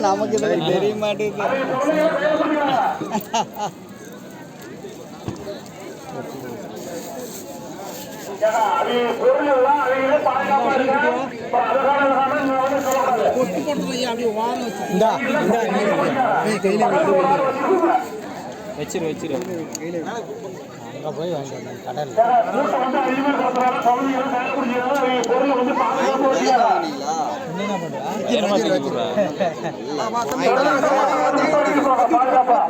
நமக்கு தெரிய மாட்டேங்குது அது பொருள் கையில வச்சிரு வச்சிரு. அங்கே போய் வந்து பாதுகாப்பா வச்சுக்கிறாங்க பாதுகாப்பா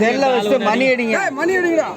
செல்ல வச்சுட்டு மணி அடிங்க. மணி ஆட்டுங்கடா